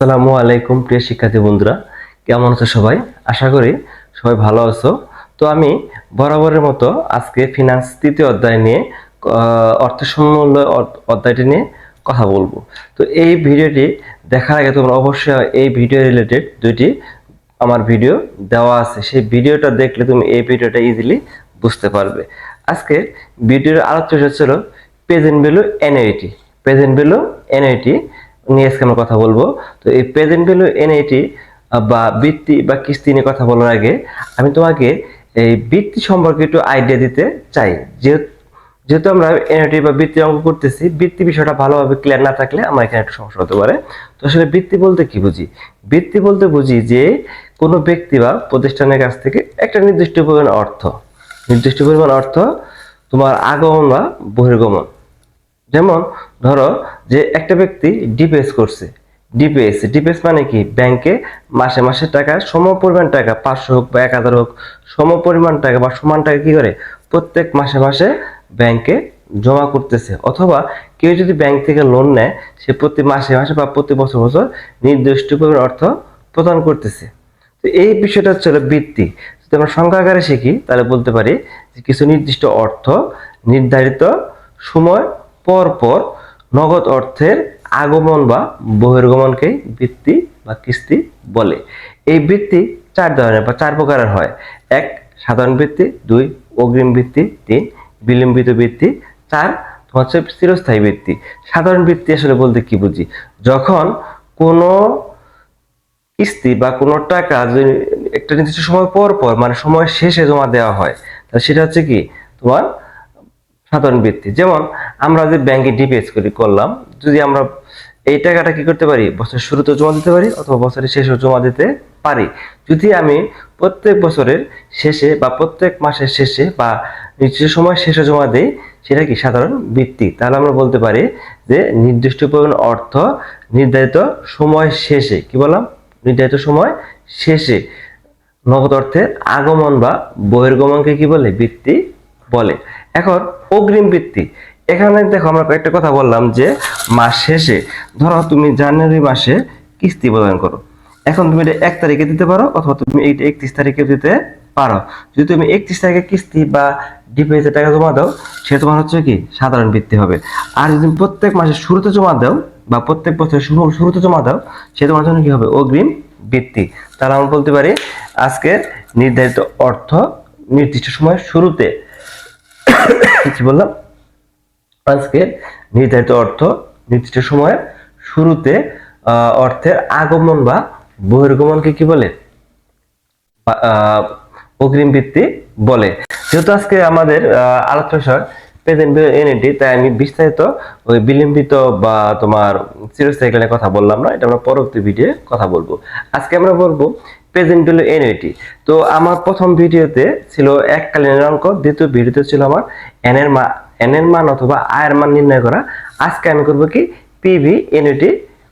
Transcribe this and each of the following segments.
আসসালামু আলাইকুম, প্রিয় শিক্ষার্থী বন্ধুরা। কেমন আছো সবাই? আশা করি সবাই ভালো আছো। তো আমি বরাবরের মতো আজকে ফিনান্স তৃতীয় অধ্যায় নিয়ে অর্থ সমূল্য অধ্যায়টি নিয়ে কথা বলব। তো এই ভিডিওটি দেখার আগে তোমরা অবশ্যই এই ভিডিও রিলেটেড দুইটি আমার ভিডিও দেওয়া আছে। সেই ভিডিওটা দেখলে তুমি এই ভিডিওটা ইজিলি বুঝতে পারবে। আজকে ভিডিওর আলোচ্য ছিল present value annuity present value annuity নিয়ে আজকে আমরা কথা বলব। তো এই প্রেজেন্ট ভ্যালু এনআইটি বা বৃত্তি বা কিস্তি নিয়ে কথা বলার আগে আমি তোমাকে এই বৃত্তি সম্পর্কে একটু আইডিয়া দিতে চাই। যেহেতু আমরা এনআইটি বা বৃত্তি অঙ্ক করতেছি, বৃত্তি বিষয়টা ভালোভাবে ক্লিয়ার না থাকলে আমার এখানে একটু সমস্যা হতে পারে। তো আসলে বৃত্তি বলতে কি বুঝি? বৃত্তি বলতে বুঝি যে কোনো ব্যক্তি বা প্রতিষ্ঠানের কাছ থেকে একটা নির্দিষ্ট পরিমাণ অর্থ, নির্দিষ্ট পরিমাণ অর্থ তোমার আগমন বা বহির্গমন। যেমন ধরো যে একটা ব্যক্তি ডিপিএস করছে। ডিপিএস ডিপিএস মানে কি? ব্যাংকে মাসে মাসে টাকা সম পরিমাণ টাকা, পাঁচশো হোক বা এক হাজার হোক সম পরিমাণ টাকা বা সমান টাকা কি করে? প্রত্যেক মাসে মাসে ব্যাংকে জমা করতেছে। অথবা কেউ যদি ব্যাংক থেকে লোন নেয়, সে প্রতি মাসে মাসে বা প্রতি বছর বছর নির্দিষ্ট পরিমাণ অর্থ প্রদান করতেছে। তো এই বিষয়টা হচ্ছে বৃত্তি। যদি আমরা সংখ্যা আকারে শিখি, তাহলে বলতে পারি যে কিছু নির্দিষ্ট অর্থ নির্ধারিত সময় পর পর নগদ অর্থের আগমন বা বহির্গমনকে বৃত্তি বা কিস্তি বলে। এই বৃত্তি চার ধরনের বা চার প্রকারের হয়। এক, সাধারণ বৃত্তি, দুই, অগ্রিম বৃত্তি, তিন, বিলম্বিত বৃত্তি, চার, হচ্ছে চিরস্থায়ী বৃত্তি। সাধারণ বৃত্তি আসলে বলতে কি বুঝি? যখন কোনো কিস্তি বা কোনো টাকা যদি একটা নির্দিষ্ট সময় পর পর মানে সময় শেষে জমা দেওয়া হয়, তাহলে সেটা হচ্ছে কি? তোমার সাধারণ বৃত্তি যেমন আমরা যে ব্যাংকে ডিপিএস করি করলাম, যদি আমরা এই টাকাটা কি করতে পারি? বছরের শুরুতে জমা দিতে পারি অথবা বছরের শেষে জমা দিতে পারি। যদি আমি প্রত্যেক বছরের শেষে বা প্রত্যেক মাসের শেষে বা নির্দিষ্ট সময় শেষে জমা দিই, সেটা কি সাধারণ বৃত্তি? তাহলে আমরা বলতে পারি যে নির্দিষ্ট পরিমাণ অর্থ নির্ধারিত সময় শেষে, কি বললাম? নির্ধারিত সময় শেষে। নগদ অর্থের আগমন বা বহির্গমনকে কি বলে? বৃত্তি বলে। এখন অগ্রিম বৃত্তি। এখানে দেখো আমরা একটা কথা বললাম যে মাস শেষে, ধরো তুমি জানুয়ারি মাসে কিস্তি প্রদান করো। এখন তুমি এটা এক তারিখে দিতে পারো অথবা তুমি এইটা একত্রিশ তারিখে দিতে পারো। যদি তুমি একত্রিশ তারিখে কিস্তি বা ডিপিএসে টাকা জমা দাও, সে তোমার হচ্ছে কি? সাধারণ বৃত্তি হবে। আর যদি প্রত্যেক মাসে শুরুতে জমা দাও বা প্রত্যেক বছরের শুরু, শুরুতে জমা দাও, সে তোমার জন্য কি হবে? অগ্রিম বৃত্তি। তাহলে আমরা বলতে পারি আজকে নির্ধারিত অর্থ নির্দিষ্ট সময়ের শুরুতে কি বললাম? আজকে নির্ধারিত অর্থ, নির্দিষ্ট সময়ের শুরুতে অর্থের আগমন বা বহির্গমনকে কি বলে? অগ্রিম ভিত্তি বলে। যেহেতু আজকে আমাদের আলোচনা বিষয় তাই আমি বিস্তারিত ওই বিলম্বিত বা তোমার নিয়ে কথা বললাম না, এটা আমরা পরবর্তী ভিডিও কথা বলব। আজকে আমরা বলব প্রেজেন্ট ভ্যালু এনএটি তো আমার প্রথম ভিডিওতে ছিল এককালীন অঙ্ক, দ্বিতীয় ভিডিওতে ছিল আমার এন এর মান এন এর মান অথবা আয়ের মান নির্ণয় করা। আজকে আমি করব কি? পিভি এনএটি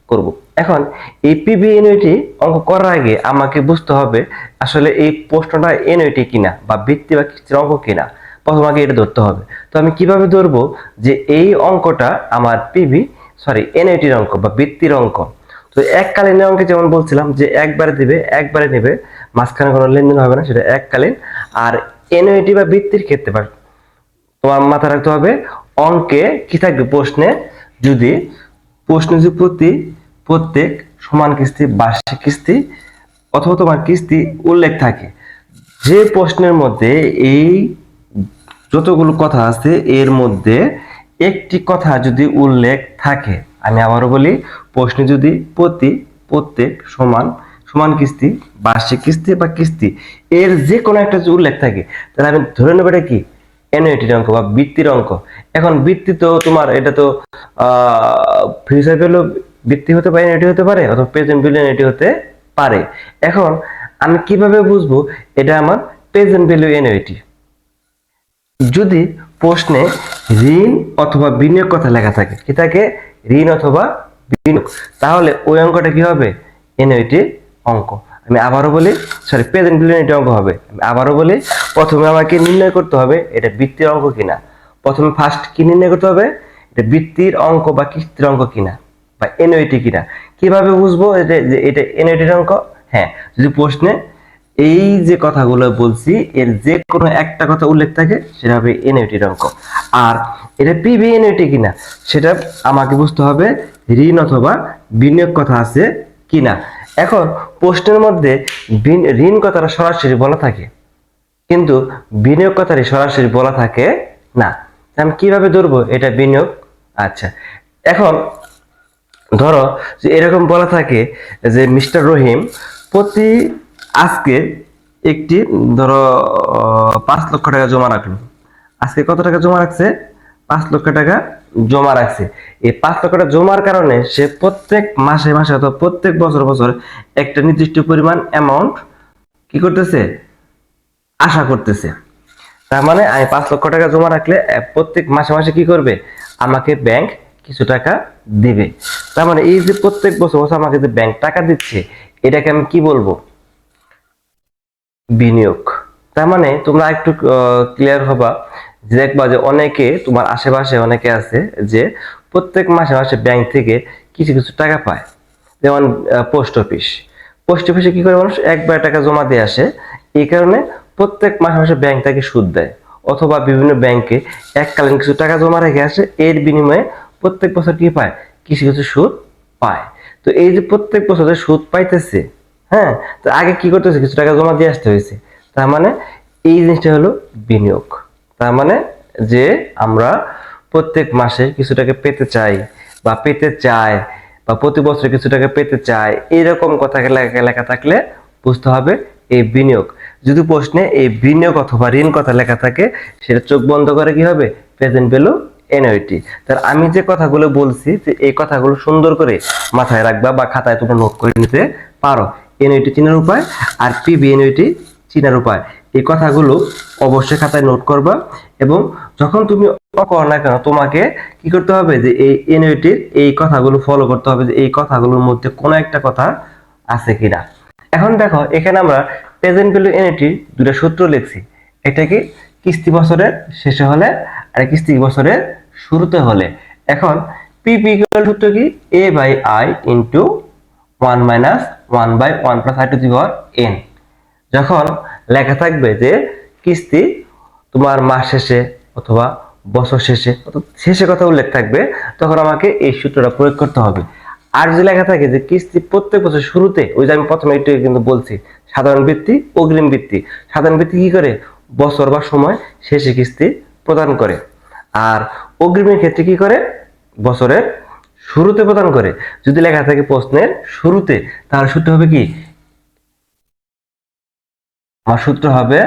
করব। এখন এই পিভি এনওইটি অঙ্ক করার আগে আমাকে বুঝতে হবে আসলে এই প্রশ্নটা এনওইটি কিনা বা বৃত্তি বা কিস্তির অঙ্ক কিনা। প্রথম আগে এটা ধরতে হবে। তো আমি কীভাবে ধরবো? যে এই অঙ্কটা আমার পিভি সরি এনওইটির অঙ্ক বা বৃত্তির অঙ্ক। তো এককালীন অঙ্কে যেমন বলছিলাম যে একবারে দিবে, একবারে নেবে, মাঝখানে কোনো লেনদেন হবে না, সেটা এককালীন। আর এনওইটি বা বৃত্তির ক্ষেত্রে বা তোমার মাথায় রাখতে হবে, অঙ্কে কি থাকবে প্রশ্নে? যদি প্রশ্ন যদি প্রতি, প্রত্যেক সমান কিস্তি, বার্ষিক কিস্তি অথবা তোমার কিস্তি উল্লেখ থাকে, যে প্রশ্নের মধ্যে এই যতগুলো কথা আছে, এর মধ্যে একটি কথা যদি উল্লেখ থাকে আমি আবারও বলি, প্রশ্নে যদি প্রতি প্রত্যেক সমান সমান কিস্তি, বার্ষিক কিস্তি বা কিস্তি, এর যে কোনো একটা যদি উল্লেখ থাকে, তাহলে আমি ধরে নেব এটা কি? এনআইটির অঙ্ক বা বৃত্তির অঙ্ক। এখন বৃত্তি তো তোমার, এটা তো ফিউচার ভ্যালু বৃত্তি হতে পারে এনআইটি হতে পারে, অথবা প্রেজেন্ট ভ্যালু এনআইটি হতে পারে। এখন আমি কীভাবে বুঝব এটা আমার প্রেজেন্ট ভ্যালু এনআইটি যদি প্রশ্নে ঋণ অথবা বিনিয়োগ কথা লেখা থাকে, কি থাকে? ঋণ অথবা বিনিয়োগ। তাহলে ওই অঙ্কটা কি হবে? এনআইটি অঙ্ক। আমি আবারও বলি সরি প্রেজেন্ট এনআইটি অঙ্ক হবে। আমি আবারও বলি, প্রথমে আমাকে নির্ণয় করতে হবে এটা বৃত্তির অঙ্ক কিনা। প্রথমে ফার্স্ট কি নির্ণয় করতে হবে? এটা বৃত্তির অঙ্ক বা কিস্তির অঙ্ক কিনা? বা এনওইটি কিনা? কীভাবে বুঝব এটা এটা এনআইটির অঙ্ক? হ্যাঁ যদি প্রশ্নে এই যে কথাগুলো বলছি, এর যে কোনো একটা কথা উল্লেখ থাকে, সেটা হবে এনআইটির অঙ্ক। আর এটা পিবি এনআইটি কিনা, সেটা আমাকে বুঝতে হবে ঋণ অথবা বিনিয়োগ কথা আছে কিনা। এখন প্রশ্নের মধ্যে ঋণ কথাটা সরাসরি বলা থাকে, কিন্তু বিনিয়োগ কথাটি সরাসরি বলা থাকে না। আমি কীভাবে ধরবো এটা বিনিয়োগ? আচ্ছা এখন ধরো যে এরকম বলা থাকে যে মিস্টার রহিম প্রতি আজকে একটি, ধরো, পাঁচ লক্ষ টাকা জমা রাখল। আজকে কত টাকা জমা রাখছে? পাঁচ লক্ষ টাকা জমা রাখছে। এই পাঁচ লক্ষ টাকা জমার কারণে সে প্রত্যেক মাসে মাসে অথবা প্রত্যেক বছর বছর একটা নির্দিষ্ট পরিমাণ অ্যামাউন্ট কি করতেছে? আশা করতেছে। তার মানে আমি পাঁচ লক্ষ টাকা জমা রাখলে প্রত্যেক মাসে মাসে কি করবে? আমাকে ব্যাংক কিছু টাকা দিবে। তার মানে এই যে প্রত্যেক বছর বছর আমাকে যে ব্যাংক টাকা দিচ্ছে, এটাকে আমি কি বলব? বিনিয়োগ। তার মানে তোমরা একটু ক্লিয়ার হবা দেখবা যে অনেকে, তোমার আশেপাশে অনেকে আছে যে প্রত্যেক মাসে মাসে ব্যাংক থেকে কিছু কিছু টাকা পায়। যেমন পোস্ট অফিস পোস্ট অফিসে কি করে মানুষ? একবার টাকা জমা দিয়ে আসে। এই কারণে প্রত্যেক মাসে মাসে ব্যাংক তাকে সুদ দেয়। অথবা বিভিন্ন ব্যাংকে এককালীন কিছু টাকা জমা রেখে আসে। এর বিনিময়ে প্রত্যেক বছর কি পায়? কিছু কিছু সুদ পায়। তো এই যে প্রত্যেক বছর সুদ পাইতেছে হ্যাঁ তো আগে কি করতেছে? কিছু টাকা জমা দিয়ে আসতে হয়েছে। তার মানে এই জিনিসটা হলো বিনিয়োগ। তার মানে যে আমরা প্রত্যেক মাসে কিছুটাকে পেতে চাই বা পেতে চাই বা প্রতি বছর কিছুটাকে পেতে চাই, এরকম কথা লেখা থাকলে বুঝতে হবে এই বিনিয়োগ। যদি প্রশ্নে এই বিনিয়োগ অথবা ঋণ কথা লেখা থাকে, সেটা চোখ বন্ধ করে কি হবে? প্রেজেন্ট ভ্যালু এনআইটি তার আমি যে কথাগুলো বলছি, যে এই কথাগুলো সুন্দর করে মাথায় রাখবা বা খাতায় তোমরা নোট করে নিতে পারো। এনআইটি চিনার উপায় আর পিবি এনআইটি চিনার উপায়। এই কথাগুলো অবশ্যই খাতায় নোট করবা এবং যখন তুমি করো না কেন, তোমাকে কি করতে হবে যে এই এনআইটির এই কথাগুলো ফলো করতে হবে যে এই কথাগুলোর মধ্যে কোনো একটা কথা আছে কিনা। এখন দেখো, এখানে আমরা প্রেজেন্ট ভ্যালু এনআইটির দুটো সূত্র লিখছি। এটা কি কিস্তি বছরের শেষে হলে আর কিস্তি বছরের শুরুতে হলে? এখন পিপি সূত্র কি? A by I into one minus one by one plus I to the power N যখন লেখা থাকবে যে কিস্তি তোমার মাস শেষে অথবা বছর শেষে শেষে কথা উল্লেখ থাকবে, তখন আমাকে এই সূত্রটা প্রয়োগ করতে হবে। আর যদি লেখা থাকে যে কিস্তি প্রত্যেক বছর শুরুতে, ওই যে আমি প্রথমে একটু কিন্তু বলছি, সাধারণ বৃত্তি অগ্রিম বৃত্তি সাধারণ বৃত্তি কি করে? বছর বা সময় শেষে কিস্তি প্রদান করে। আর অগ্রিমের ক্ষেত্রে কি করে? বছরের শুরুতে প্রদান করে। যদি লেখা থাকে প্রশ্নের শুরুতে তার সূত্র হবে কি? আমার সূত্র হবে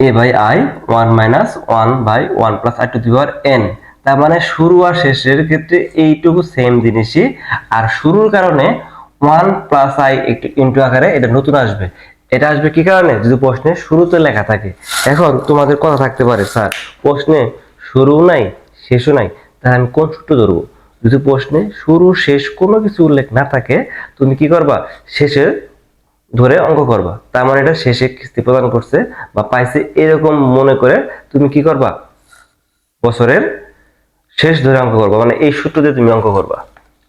A by I one minus one by one plus I to the power N তার মানে শুরু আর শেষের ক্ষেত্রে এইটুকু সেম জিনিসই। আর শুরুর কারণে ওয়ান প্লাস আই একটু ইন্টু আকারে এটা নতুন আসবে। এটা আসবে কি কারণে? যদি প্রশ্নে শুরুতে লেখা থাকে। এখন তোমাদের কথা থাকতে পারে, স্যার। প্রশ্নে শুরু নাই, শেষও নাই, তাহলে আমি কোন সূত্র ধরবো? যদি প্রশ্নে শুরু, শেষ কোনো কিছু উল্লেখ না থাকে, তুমি কি করবা? শেষে ধরে অঙ্ক করবা। তার মানে এটা শেষে কিস্তি প্রদান করছে বা পাইছে এরকম মনে করে তুমি কি করবা? বছরের শেষ ধরে অঙ্ক করবা মানে এই সূত্র দিয়ে তুমি অঙ্ক করবা।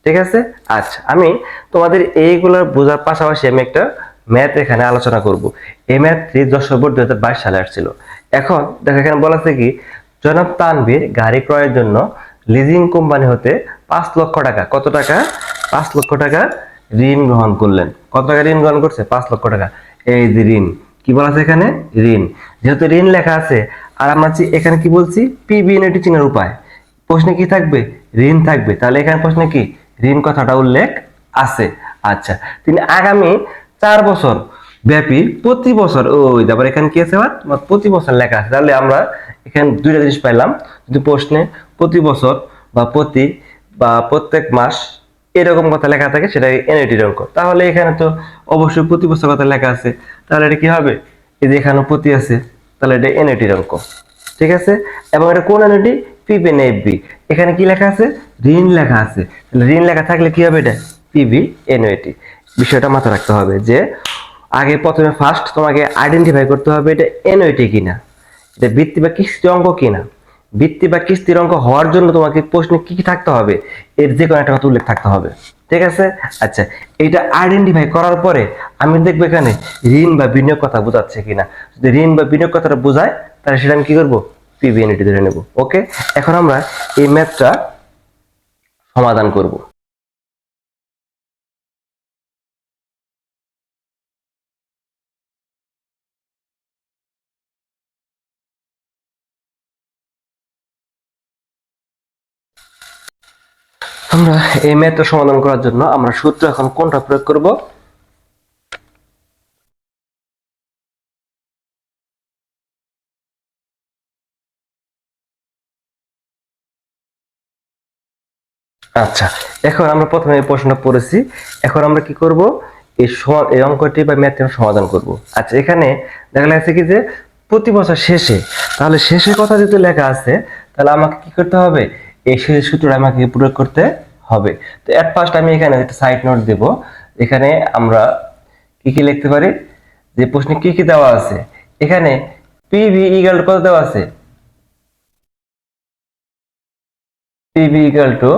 ঠিক আছে? আচ্ছা আমি তোমাদের এইগুলোর বোঝার পাশাপাশি আমি একটা ম্যাথ এখানে আলোচনা করব। এই ম্যাথটি দশ বোর্ড দুই হাজার বাইশ সালে আসছিল। এখন দেখো, এখানে বলা আছে কি, জনাব তানভীর গাড়ি ক্রয়ের জন্য লিজিং কোম্পানি হতে পাঁচ লক্ষ টাকা। কত টাকা? পাঁচ লক্ষ টাকা ঋণ গ্রহণ করলেন। কত টাকা ঋণ গ্রহণ করছে? পাঁচ লক্ষ টাকা। এই যে ঋণ, কি বলা আছে এখানে? ঋণ। যেহেতু ঋণ লেখা আছে, আর আমরা এখানে কি বলছি? পিবি এনটি চিনার উপায়। প্রশ্নে কি থাকবে? ঋণ থাকবে। তাহলে এখানে প্রশ্নে কি? ঋণ কথাটা উল্লেখ আছে। আচ্ছা তিনি আগামী চার বছর ব্যাপী প্রতি বছর ওই তারপর এখানে কি আছে আবার? প্রতি বছর লেখা আছে। তাহলে আমরা এখানে দুইটা জিনিস পাইলাম। যদি প্রশ্নে প্রতি বছর বা প্রতি বা প্রত্যেক মাস এরকম কথা লেখা থাকে সেটা এনআইটির অঙ্ক। তাহলে এখানে তো অবশ্যই প্রতি বছর কথা লেখা আছে। তাহলে এটা কি হবে? এই যে এখানে প্রতি আছে, তাহলে এটা এনআইটির অঙ্ক। ঠিক আছে? এবং এটা কোন এনআইটি পিপি এফবি এখানে কি লেখা আছে? ঋণ লেখা আছে। তাহলে ঋণ লেখা থাকলে কি হবে এটা? পিবি এনআইটি বিষয়টা মাথায় রাখতে হবে যে আগে প্রথমে ফার্স্ট তোমাকে আইডেন্টিফাই করতে হবে এটা এনআইটি কিনা। এটা বৃত্তি বা কিস্তি অঙ্ক কিনা। বৃত্তি বা কিস্তির অঙ্ক হওয়ার জন্য তোমাকে প্রশ্নে কি কি থাকতে হবে? এর যে কোনো একটা কথা উল্লেখ থাকতে হবে। ঠিক আছে? আচ্ছা এটা আইডেন্টিফাই করার পরে আমি দেখব এখানে ঋণ বা বিনিয়োগ কথা বোঝাচ্ছে কিনা। যদি ঋণ বা বিনিয়োগ কথাটা বোঝায়, তাহলে সেটা আমি কি করব? পিবিএনটি ধরে নেব। ওকে এখন আমরা এই ম্যাথটা সমাধান করব। আমরা এই ম্যাথটা সমাধান করার জন্য আমরা সূত্র এখন কোনটা প্রয়োগ করব? আচ্ছা এখন আমরা প্রথমে এই প্রশ্নটা পড়েছি। এখন আমরা কি করব? এই এই অঙ্কটি বা ম্যাথটি সমাধান করব। আচ্ছা এখানে দেখা যাচ্ছে কি যে প্রতি বছর শেষে, তাহলে শেষের কথা যেহেতু লেখা আছে, তাহলে আমাকে কি করতে হবে? এই শেষের সূত্রটা আমাকে প্রয়োগ করতে হবে। তো এট ফার্স্ট আমি এখানে একটা সাইড নোট দেব। এখানে আমরা কি কি লিখতে পারি? যে প্রশ্নে কি কি দেওয়া আছে? এখানে পিভি ইগাল কত দেওয়া আছে? পিভি ইগাল টু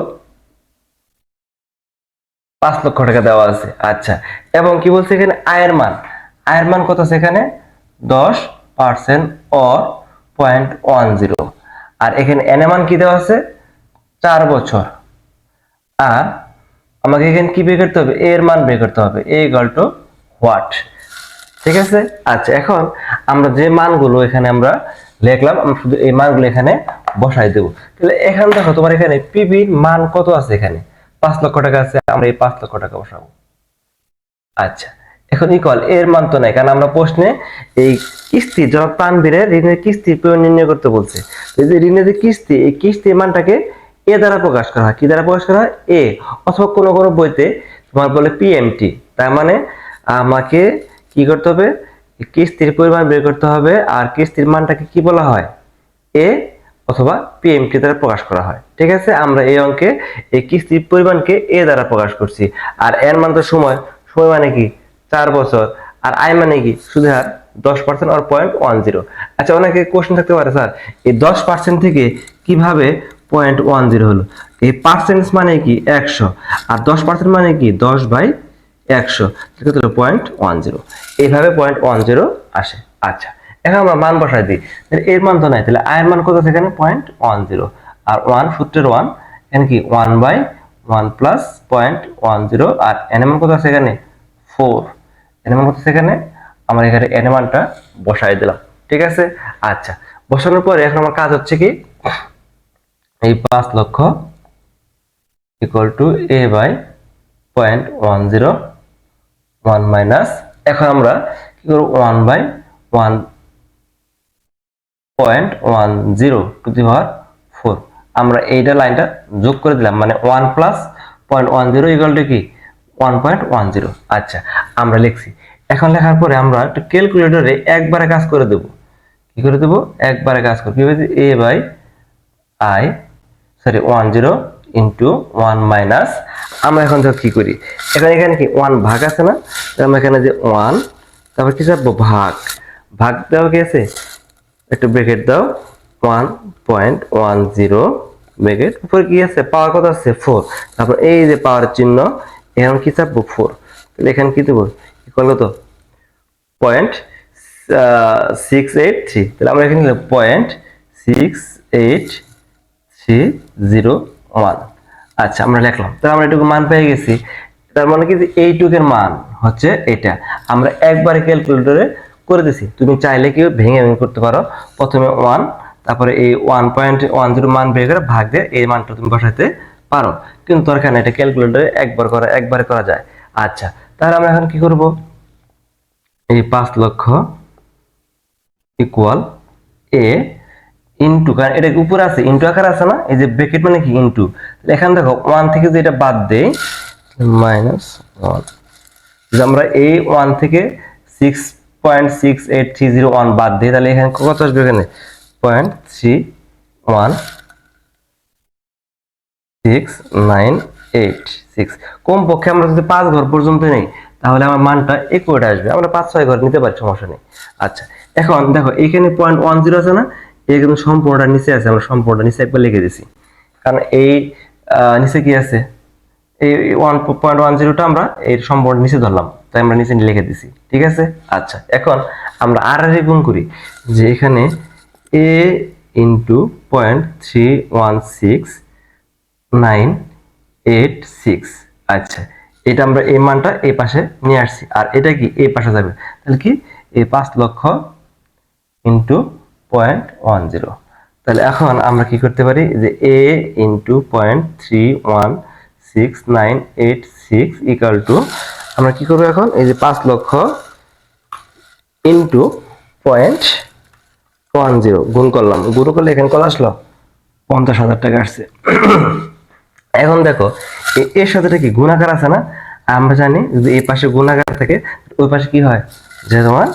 পাঁচ লক্ষ টাকা দেওয়া আছে। আচ্ছা। এবং কি বলছে এখানে? আয়ের মান। আয়ের মান কত আছে এখানে? দশ percent or point one zero আর এখানে এন মান কি দেওয়া আছে? চার বছর। আর আমাকে এখানে কি বের করতে হবে? এর মান বের করতে হবে। A equal to what? ঠিক আছে? আচ্ছা এখন আমরা যে মানগুলো এখানে আমরা লিখলাম, আমরা শুধু এই মানগুলো এখানে বসাই দেবো। তাহলে এখানে দেখো, তোমার এখানে পিবির মান কত আছে এখানে? পাঁচ লক্ষ টাকা আছে, আমরা এই পাঁচ লক্ষ টাকা বসাবো। আচ্ছা এখন ইকল এর মান তো নাই, কারণ আমরা প্রশ্নে এই কিস্তি যারা তানবীরের ঋণের কিস্তি নির্ণয় করতে বলছে। এই যে ঋণের যে কিস্তি, এই কিস্তির মানটাকে এ দ্বারা প্রকাশ করা হয়। কি দ্বারা প্রকাশ করা হয়? এ অথবা কোনো কোনো বইতে তোমার বলে পিএমটি তার মানে আমাকে কি করতে হবে? কিস্তির পরিমাণ বের করতে হবে আর কিস্তির মানটাকে কি বলা হয়? এ অথবা পিএমটি দ্বারা প্রকাশ করা হয়। ঠিক আছে? আমরা এই অঙ্কে এই কিস্তির পরিমাণকে এ দ্বারা প্রকাশ করছি। আর এর মান তো সময়। সময় মানে কি? চার বছর। আর আয় মানে কি? সুদের হার দশ পার্সেন্ট আর পয়েন্ট ওয়ান জিরো আচ্ছা অনেকে কোশ্চেন থাকতে পারে, স্যার। এই দশ পার্সেন্ট থেকে কীভাবে পয়েন্ট ওয়ান জিরো হলো। এই পার্সেন্ট মানে কি একশো, আর দশ পার্সেন্ট মানে কি দশ বাই একশো, সেক্ষেত্রে পয়েন্ট ওয়ান জিরো। এইভাবে পয়েন্ট ওয়ান জিরো আসে। আচ্ছা এখন আমরা মান বসাই দিই। তাহলে এর মান তো নাই, তাহলে আয়ের মান কত সেখানে পয়েন্ট ওয়ান জিরো। আর ওয়ান সূত্রের ওয়ান, এখানে কি one by one plus point one zero, R N মান কত আছে এখানে? ফোর। এন মান কত এখানে? আমরা এখানে এন মানটা বসাই দিলাম। ঠিক আছে? আচ্ছা বসানোর পরে এখন আমার কাজ হচ্ছে কি? এই পাঁচ লক্ষ equal to A by point one zero one minus এখন আমরা কি করব? One by one point one zero to the power four আমরা এইটা লাইনটা যোগ করে দিলাম মানে one plus point one zero equal to কি? ওয়ান পয়েন্ট ওয়ান জিরো আচ্ছা আমরা লিখছি। এখন লেখার পরে আমরা একটু ক্যালকুলেটরে একবারে কাজ করে দেব। কি করে দেব? একবারে কাজ করে, কি A by I sorry one zero into one minus আমরা এখন দেখো কি করি? এখানে এখানে কি ওয়ান ভাগ আছে না? আমরা এখানে যে ওয়ান তারপর কি চাপবো? ভাগ। ভাগ দেওয়া কি আছে? একটু ব্রেকেট দাও। One point one zero bracket উপরে কি আছে? পাওয়ার কত আছে? ফোর তারপর এই যে পাওয়ার চিহ্ন, এখন কি চাপবো? ফোর তাহলে এখানে কি দেবো? কি করল তো পয়েন্ট সিক্স এইট থ্রি তাহলে আমরা এখানে point six eight three zero one আচ্ছা আমরা লিখলাম। তাহলে আমরা এটুকু মান পেয়ে গেছি। তার মানে কি এইটুকের মান হচ্ছে এটা। আমরা একবারে ক্যালকুলেটরে করে দিছি। তুমি চাইলে কি ভেঙে ভেঙে করতে পারো। প্রথমে ওয়ান তারপরে এই ওয়ান পয়েন্ট ওয়ান জিরো মান বের করে ভাগ দিয়ে এই মানটা তুমি বসাতে পারো। কিন্তু দরকার এটা ক্যালকুলেটরে একবার করা, একবারে করা যায়। আচ্ছা তাহলে আমরা এখন কি করব? এই পাঁচ লক্ষ ইকুয়াল এ ইনটু কারণ এটা উপরে আছে? ইনটু আকার আছে না? এই যে ব্রেকেট মানে কি ইনটু এখানে দেখো ওয়ান থেকে যে এটা বাদ দেই মাইনাস ওয়ান আমরা এই ওয়ান থেকে six point six eight three zero one বাদ দিই, তাহলে এখানে কত আসবে এখানে? Point three one six nine eight six কমপক্ষে আমরা যদি পাঁচ ঘর পর্যন্ত নেই, তাহলে আমার মানটা একুরেট আসবে। আমরা পাঁচ, ছয় ঘর নিতে পারি সমস্যা নেই। আচ্ছা এখন দেখো, এখানে পয়েন্ট ওয়ান জিরো আছে না? কিন্তু সম্পূর্ণটা নিচে আছে আমরা সম্পূর্ণটা নিচে একবার লিখে দিছি। কারণ এই নিচে কি আছে? এই ওয়ান পয়েন্ট ওয়ান জিরোটা আমরা এই সম্পূর্ণ নিচে ধরলাম তাই আমরা নিচে লিখে দিছি ঠিক আছে? আচ্ছা। এখন আমরা আর আর গুণ করি যে এখানে A into point three one six nine eight six আচ্ছা এটা আমরা এই মানটা এই পাশে নিয়ে আসছি আর এটা কি এই পাশে যাবে? তাহলে কি? এই পাঁচ লক্ষ ইন্টু পয়েন্ট ওয়ান জিরো তাহলে এখন আমরা কি করতে পারি? যে A into point three one six nine eight six equal to আমরা কি করব এখন? এই যে পাঁচ লক্ষ ইন্টু পয়েন্ট ওয়ান জিরো গুণ করলাম। গুণ করলে এখানে কত আসলো? পঞ্চাশ হাজার টাকা আসছে। এখন দেখো এর সাথে কি গুণাকার আছে না? আমরা জানি যদি এই পাশে গুণাকার থাকে, ওই পাশে কি হয়? যে তোমার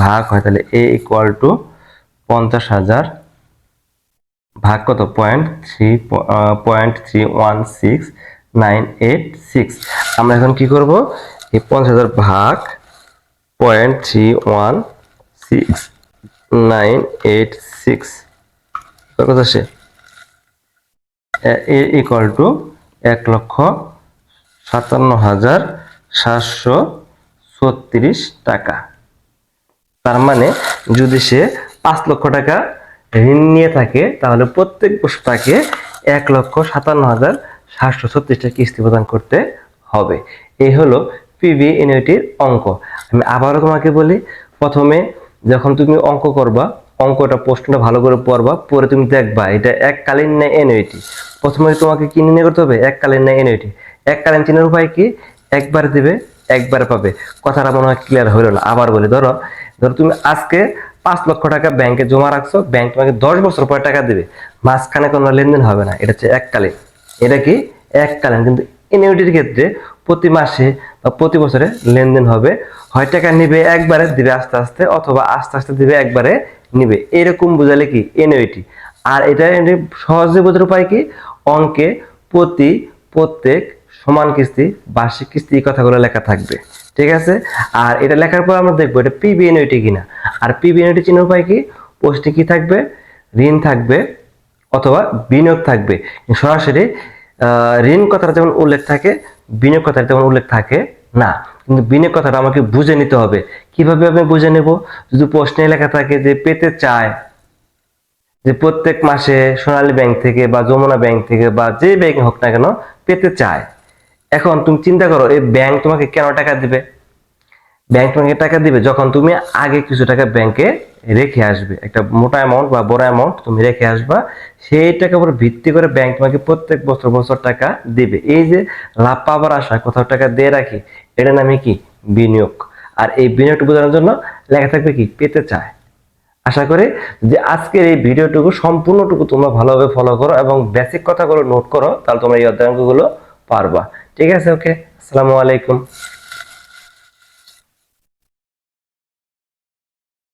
ভাগ হয়। তাহলে এ ইকুয়াল টু পঞ্চাশ হাজার ভাগ কত? Point three point three one six, nine eight six. আমরা এখন কি করব? এই পঞ্চাশ হাজার ভাগ point three one six, nine eight six. কত আসে? ইকুয়াল টু এক লক্ষ সাতান্ন হাজার সাতশো ছত্রিশ টাকা। তার মানে যদি সে পাঁচ লক্ষ টাকা ঋণ নিয়ে থাকে, তাহলে প্রত্যেক বছর তাকে এক লক্ষ সাতান্ন হাজার সাতশো ছত্রিশটা কিস্তি প্রদান করতে হবে। এই হলো পিবি এনইউটির অঙ্ক। আমি আবারও তোমাকে বলি, প্রথমে যখন তুমি অঙ্ক করবা, অঙ্কটা প্রশ্নটা ভালো করে পড়বা, পরে তুমি দেখবা, এটা এককালীন না এনইউটি প্রথমে তোমাকে কি নির্ণয় করতে হবে? এককালীন না এনইউটি এককালীন চিনের উপায় কি? একবার দেবে, একবার পাবে। কথাটা মনে হয় ক্লিয়ার হইল না। আবার বলি, ধরো ধরো তুমি আজকে পাঁচ লক্ষ টাকা ব্যাংকে জমা রাখছো, ব্যাংক তোমাকে দশ বছর পরে টাকা দেবে। মাঝখানে কোনো লেনদেন হবে না, এটা হচ্ছে এককালীন। এটা কি? এককালীন। কিন্তু এনইউটির ক্ষেত্রে প্রতি মাসে বা প্রতি বছরে লেনদেন হবে। হয় টাকা নিবে একবারে, দিবে আস্তে আস্তে, অথবা আস্তে আস্তে দিবে একবারে নিবে। এরকম বোঝালে কি? এনইউটি আর এটা সহজে বোঝার উপায় কি? অঙ্কে প্রতি প্রত্যেক সমান কিস্তি, বার্ষিক কিস্তি এই কথাগুলো লেখা থাকবে। ঠিক আছে? আর এটা লেখার পর আমরা দেখব এটা পিবি এনইউটি কিনা। আর পিবি এনইউটি চিহ্ন উপায় কি? পোস্টে কি থাকবে? ঋণ থাকবে অথবা বিনিয়োগ থাকবে। সরাসরি ঋণ কথাটা যেমন উল্লেখ থাকে, বিনিয়োগ কথাটা তেমন উল্লেখ থাকে না। কিন্তু বিনিয়োগ কথাটা আমাকে বুঝে নিতে হবে। কীভাবে আমি বুঝে নেব? যদি প্রশ্নে লেখা থাকে যে পেতে চায়, যে প্রত্যেক মাসে সোনালী ব্যাংক থেকে বা যমুনা ব্যাংক থেকে বা যে ব্যাংক হোক না কেন, পেতে চায়। এখন তুমি চিন্তা করো, এই ব্যাংক তোমাকে কেন টাকা দিবে? ব্যাংক তোমাকে টাকা দিবে যখন তুমি আগে কিছু টাকা ব্যাংকে রেখে আসবে। একটা মোটা অ্যামাউন্ট বা বড় অ্যামাউন্ট তুমি রেখে আসবা, সেই টাকার উপর ভিত্তি করে ব্যাংক তোমাকে প্রত্যেক বছর বছর টাকা দিবে। এই যে লাভ পাবার আশা, কোথাও টাকা দিয়ে রাখি এটা নামে কি? বিনিয়োগ। আর এই বিনিয়োগটা বোঝানোর জন্য লেখা থাকবে কি? পেতে চায়। আশা করি যে আজকের এই ভিডিওটুকু সম্পূর্ণটুকু তোমরা ভালোভাবে ফলো করো এবং বেসিক কথাগুলো নোট করো, তাহলে তোমরা এই অধ্যায়গুলো পারবা। ঠিক আছে ওকে আসসালামু আলাইকুম।